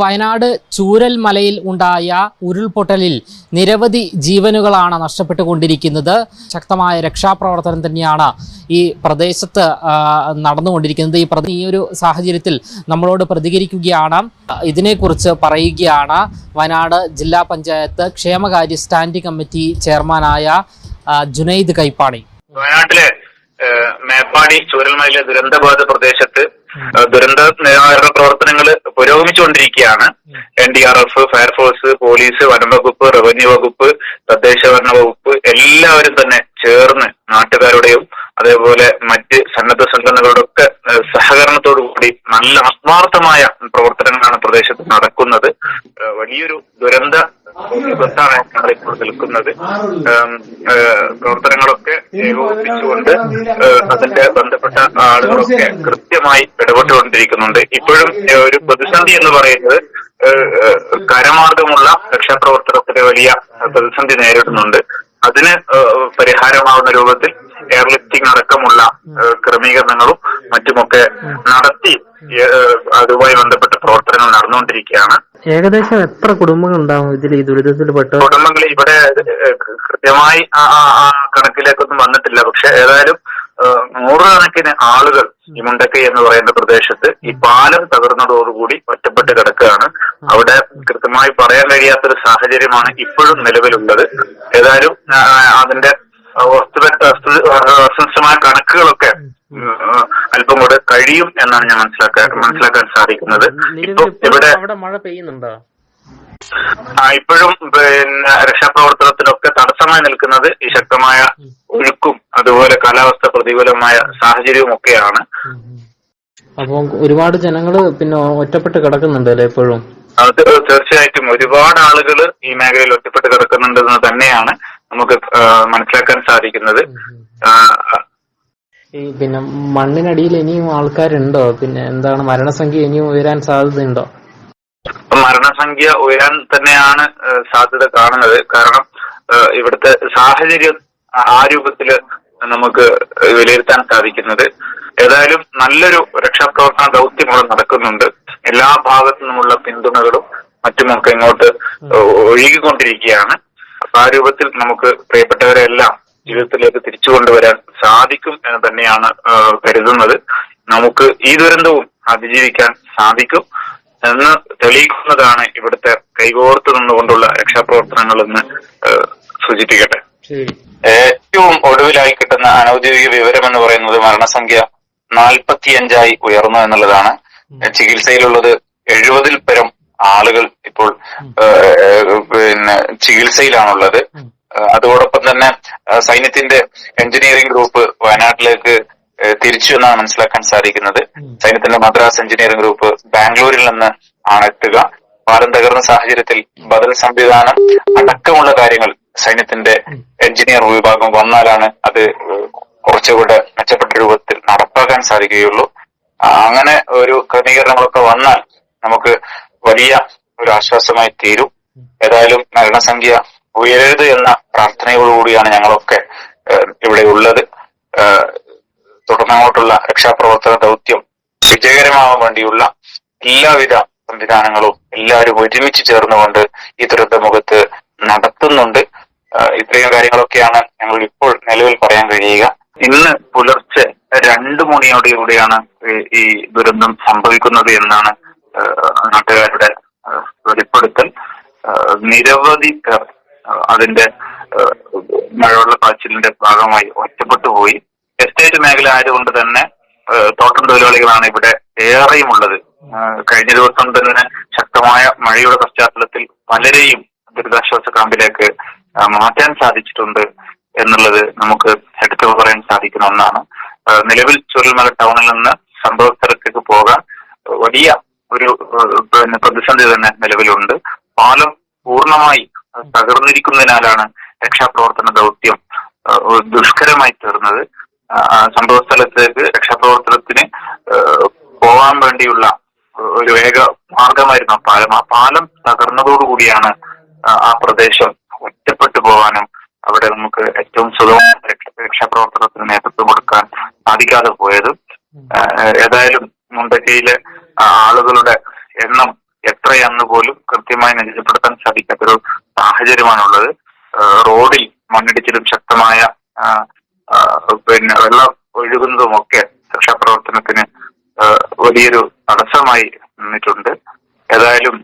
വയനാട് ചൂരൽ മലയിൽ ഉണ്ടായ ഉരുൾപൊട്ടലിൽ നിരവധി ജീവനുകളാണ് നഷ്ടപ്പെട്ടുകൊണ്ടിരിക്കുന്നത്. ശക്തമായ രക്ഷാപ്രവർത്തനം തന്നെയാണ് ഈ പ്രദേശത്ത് നടന്നുകൊണ്ടിരിക്കുന്നത്. ഈ പ്രതി ഈ ഒരു സാഹചര്യത്തിൽ നമ്മളോട് പ്രതികരിക്കുകയാണ്. ഇതിനെക്കുറിച്ച് പറയുകയാണ് വയനാട് ജില്ലാ പഞ്ചായത്ത് ക്ഷേമകാര്യ സ്റ്റാൻഡിംഗ് കമ്മിറ്റി ചെയർമാനായ ജുനൈദ് കൈപ്പാണി. വയനാട്ടിലെ മേപ്പാടി ചൂരൽമലയിലെ ദുരന്തബാധിത പ്രദേശത്ത് ദുരന്ത നിവാരണ പ്രവർത്തനങ്ങൾ പുരോഗമിച്ചുകൊണ്ടിരിക്കുകയാണ്. N D R F fire force police വനംവകുപ്പ് റവന്യൂ വകുപ്പ് തദ്ദേശ ഭരണ വകുപ്പ് എല്ലാവരും തന്നെ ചേർന്ന് നാട്ടുകാരുടെയും അതേപോലെ മറ്റ് സന്നദ്ധ സംഘടനകളുടെ ഒക്കെ സഹകരണത്തോടു കൂടി നല്ല ആത്മാർത്ഥമായ പ്രവർത്തനങ്ങളാണ് പ്രദേശത്ത് നടക്കുന്നത്. വലിയൊരു ദുരന്ത വിപത്താണ് ഞങ്ങളിപ്പോൾ നിൽക്കുന്നത്. പ്രവർത്തനങ്ങളൊക്കെ ഏകോപിപ്പിച്ചുകൊണ്ട് അതിന്റെ ബന്ധപ്പെട്ട ആളുകളൊക്കെ കൃത്യമായി ഇടപെട്ടുകൊണ്ടിരിക്കുന്നുണ്ട്. ഇപ്പോഴും ഒരു പ്രതിസന്ധി എന്ന് പറയുന്നത് കരമാർഗമുള്ള രക്ഷാപ്രവർത്തനത്തിന് വലിയ പ്രതിസന്ധി നേരിടുന്നുണ്ട്. അതിന് പരിഹാരമാവുന്ന രൂപത്തിൽ എയർലിഫ്റ്റിംഗ് അടക്കമുള്ള ക്രമീകരണങ്ങളും മറ്റുമൊക്കെ നടത്തി അതുമായി ബന്ധപ്പെട്ട പ്രവർത്തനങ്ങൾ നടന്നുകൊണ്ടിരിക്കുകയാണ്. ഏകദേശം എത്ര കുടുംബങ്ങൾ ഉണ്ടാവും ഇതിൽ ഈ ദുരിതത്തിൽ പെട്ട കുടുംബങ്ങൾ ഇവിടെ കൃത്യമായി ആ കണക്കിലേക്കൊന്നും വന്നിട്ടില്ല. പക്ഷെ ഏതായാലും നൂറുകണക്കിന് ആളുകൾ ഈ മുണ്ടക്കൈ എന്ന് പറയുന്ന പ്രദേശത്ത് ഈ പാലം തകർന്നതോടുകൂടി ഒറ്റപ്പെട്ട് കിടക്കുകയാണ്. അവിടെ കൃത്യമായി പറയാൻ കഴിയാത്തൊരു സാഹചര്യമാണ് ഇപ്പോഴും നിലവിലുള്ളത്. ഏതായാലും അതിന്റെ വസ്തുനിഷ്ഠമായ കണക്കുകളൊക്കെ അല്പം കൂടെ കഴിയും എന്നാണ് ഞാൻ മനസ്സിലാക്കാൻ മനസ്സിലാക്കാൻ സാധിക്കുന്നത്. ഇപ്പൊ ഇവിടെ അവിടെ മഴ പെയ്യുന്നുണ്ടോ? ആ ഇപ്പോഴും പിന്നെ രക്ഷാപ്രവർത്തനത്തിനൊക്കെ തടസ്സമായി നിൽക്കുന്നത് ഈ ശക്തമായ ഒഴുക്കും അതുപോലെ കാലാവസ്ഥ പ്രതികൂലമായ സാഹചര്യവും ഒക്കെയാണ്. അപ്പോൾ ഒരുപാട് ജനങ്ങൾ പിന്നെ ഒറ്റപ്പെട്ട് കിടക്കുന്നുണ്ട് അല്ലെ എപ്പോഴും അത് തീർച്ചയായിട്ടും ഒരുപാട് ആളുകൾ ഈ മേഖലയിൽ ഒറ്റപ്പെട്ട് കിടക്കുന്നുണ്ടെന്ന് തന്നെയാണ് നമുക്ക് മനസ്സിലാക്കാൻ സാധിക്കുന്നത്. ഈ പിന്നെ മണ്ണിനടിയിൽ ഇനിയും ആൾക്കാരുണ്ടോ? പിന്നെ എന്താണ് മരണസംഖ്യ ഇനിയും ഉയരാൻ സാധ്യതയുണ്ടോ? മരണസംഖ്യ ഉയരാൻ തന്നെയാണ് സാധ്യത കാണുന്നത്. കാരണം ഇവിടുത്തെ സാഹചര്യം ആ- രൂപത്തിൽ നമുക്ക് വിലയിരുത്താൻ സാധിക്കുന്നത്. ഏതായാലും നല്ലൊരു രക്ഷാപ്രവർത്തന ദൗത്യം ഇവിടെ നടക്കുന്നുണ്ട്. എല്ലാ ഭാഗത്തു നിന്നുമുള്ള പിന്തുണകളും മറ്റുമൊക്കെ ഇങ്ങോട്ട് ഒഴുകിക്കൊണ്ടിരിക്കുകയാണ്. ആ രൂപത്തിൽ നമുക്ക് പ്രിയപ്പെട്ടവരെ എല്ലാം ജീവിതത്തിലേക്ക് തിരിച്ചു കൊണ്ടുവരാൻ സാധിക്കും എന്ന് തന്നെയാണ് കരുതുന്നത്. നമുക്ക് ഈ ദുരന്തവും അതിജീവിക്കാൻ സാധിക്കും എന്ന് തെളിയിക്കുന്നതാണ് ഇവിടുത്തെ കൈകോർത്ത് നിന്നുകൊണ്ടുള്ള രക്ഷാപ്രവർത്തനങ്ങൾ എന്ന് സൂചിപ്പിക്കട്ടെ. ഏറ്റവും ഒടുവിലായി കിട്ടുന്ന അനൌദ്യോഗിക വിവരം എന്ന് പറയുന്നത് മരണസംഖ്യ നാൽപ്പത്തിയഞ്ചായി ഉയർന്നു എന്നുള്ളതാണ്. ചികിത്സയിലുള്ളത് എഴുപതിൽ പരം ആളുകൾ ഇപ്പോൾ പിന്നെ ചികിത്സയിലാണുള്ളത്. അതോടൊപ്പം തന്നെ സൈന്യത്തിന്റെ എഞ്ചിനീയറിംഗ് ഗ്രൂപ്പ് വയനാട്ടിലേക്ക് തിരിച്ചു എന്നാണ് മനസ്സിലാക്കാൻ സാധിക്കുന്നത്. സൈന്യത്തിന്റെ മദ്രാസ് എഞ്ചിനീയറിംഗ് ഗ്രൂപ്പ് ബാംഗ്ലൂരിൽ നിന്ന് ആണ് എത്തുക. പാലം തകർന്ന സാഹചര്യത്തിൽ ബദൽ സംവിധാനം അടക്കമുള്ള കാര്യങ്ങൾ സൈന്യത്തിന്റെ എഞ്ചിനീയർ വിഭാഗം വന്നാലാണ് അത് കുറച്ചുകൂടെ മെച്ചപ്പെട്ട രൂപത്തിൽ നടപ്പാക്കാൻ സാധിക്കുകയുള്ളൂ. അങ്ങനെ ഒരു ക്രമീകരണങ്ങളൊക്കെ വന്നാൽ നമുക്ക് വലിയ ഒരു ആശ്വാസമായി തീരും. ഏതായാലും മരണസംഖ്യ ഉയരരുത് എന്ന പ്രാർത്ഥനയോടുകൂടിയാണ് ഞങ്ങളൊക്കെ ഇവിടെ ഉള്ളത്. തുടർന്നങ്ങോട്ടുള്ള രക്ഷാപ്രവർത്തന ദൗത്യം വിജയകരമാവാൻ വേണ്ടിയുള്ള എല്ലാവിധ സംവിധാനങ്ങളും എല്ലാവരും ഒരുമിച്ച് ചേർന്നുകൊണ്ട് ഈ ദുരന്തമുഖത്ത് നടത്തുന്നുണ്ട്. ഇത്രയും കാര്യങ്ങളൊക്കെയാണ് ഞങ്ങൾ ഇപ്പോൾ നിലവിൽ പറയാൻ കഴിയുക. ഇന്ന് പുലർച്ചെ രണ്ടു മണിയോടുകൂടിയാണ് ഈ- ദുരന്തം സംഭവിക്കുന്നത് എന്നാണ് നാട്ടുകാരുടെ വെളിപ്പെടുത്തൽ. നിരവധി പേർ അതിന്റെ മഴവെള്ള പാച്ചിലിന്റെ ഭാഗമായി ഒറ്റപ്പെട്ടു പോയി. എസ്റ്റേറ്റ് മേഖല ആയതുകൊണ്ട് തന്നെ തോട്ടം തൊഴിലാളികളാണ് ഇവിടെ ഏറെയും ഉള്ളത് കഴിഞ്ഞ ദിവസം തന്നെ ശക്തമായ മഴയുടെ പശ്ചാത്തലത്തിൽ പലരെയും ദുരിതാശ്വാസ ക്യാമ്പിലേക്ക് മാറ്റാൻ സാധിച്ചിട്ടുണ്ട് എന്നുള്ളത് നമുക്ക് എടുത്തു പറയാൻ സാധിക്കുന്ന ഒന്നാണ്. നിലവിൽ ചുരുൾമല ടൗണിൽ നിന്ന് സംഭവ സ്ഥലത്തേക്ക് പോകാൻ വലിയ ഒരു പിന്നെ പ്രതിസന്ധി തന്നെ നിലവിലുണ്ട്. പാലം പൂർണമായി തകർന്നിരിക്കുന്നതിനാലാണ് രക്ഷാപ്രവർത്തന ദൗത്യം ദുഷ്കരമായി തീർന്നത്. സംഭവ സ്ഥലത്തേക്ക് രക്ഷാപ്രവർത്തനത്തിന് പോവാൻ വേണ്ടിയുള്ള ഒരു വേഗ മാർഗമായിരുന്നു ആ പാലം. ആ പാലം തകർന്നതോടുകൂടിയാണ് ആ പ്രദേശം ഒറ്റപ്പെട്ടു പോവാനും അവിടെ നമുക്ക് ഏറ്റവും സുഗമമായ രക്ഷ- രക്ഷാപ്രവർത്തനത്തിന് നേതൃത്വം കൊടുക്കാൻ സാധിക്കാതെ പോയത്. ഏതായാലും മുണ്ടക്കയിലെ ആളുകളുടെ എണ്ണം എത്രയെന്ന് പോലും കൃത്യമായി നിജപ്പെടുത്താൻ സാധിക്കാത്തൊരു സാഹചര്യമാണുള്ളത്. റോഡിൽ മണ്ണിടിച്ചിലും ശക്തമായ പിന്നെ വെള്ളം ഒഴുകുന്നതും ഒക്കെ രക്ഷാപ്രവർത്തനത്തിന് വലിയൊരു തടസ്സമായി നിന്നിട്ടുണ്ട്. ഏതായാലും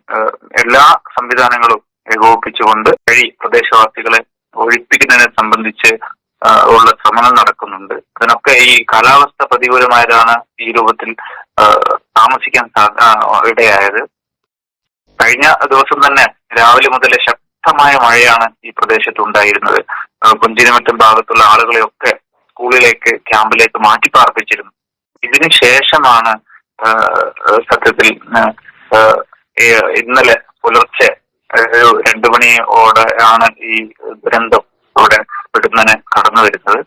എല്ലാ സംവിധാനങ്ങളും ഏകോപിപ്പിച്ചുകൊണ്ട് വഴി പ്രദേശവാസികളെ ഒഴിപ്പിക്കുന്നതിനെ സംബന്ധിച്ച് ഉള്ള ശ്രമങ്ങൾ നടക്കുന്നുണ്ട്. അതിനൊക്കെ ഈ കാലാവസ്ഥ പ്രതികൂലമായതാണ് ഈ രൂപത്തിൽ താമസിക്കാൻ ഇടയായത്. കഴിഞ്ഞ ദിവസം തന്നെ രാവിലെ മുതൽ ശക്തമായ മഴയാണ് ഈ പ്രദേശത്ത് ഉണ്ടായിരുന്നത്. ആ, കുഞ്ചിനിമറ്റം ഭാഗത്തുള്ള ആളുകളെയൊക്കെ സ്കൂളിലേക്ക് ക്യാമ്പിലേക്ക് മാറ്റി പാർപ്പിച്ചിരുന്നു ഇതിനു ശേഷമാണ് സത്യത്തിൽ ഇന്നലെ പുലർച്ചെ ഒരു രണ്ടു മണിയോടെ ആണ് ഈ ദുരന്തം അവിടെ പെടുന്നതിന് കടന്നു വരുന്നത്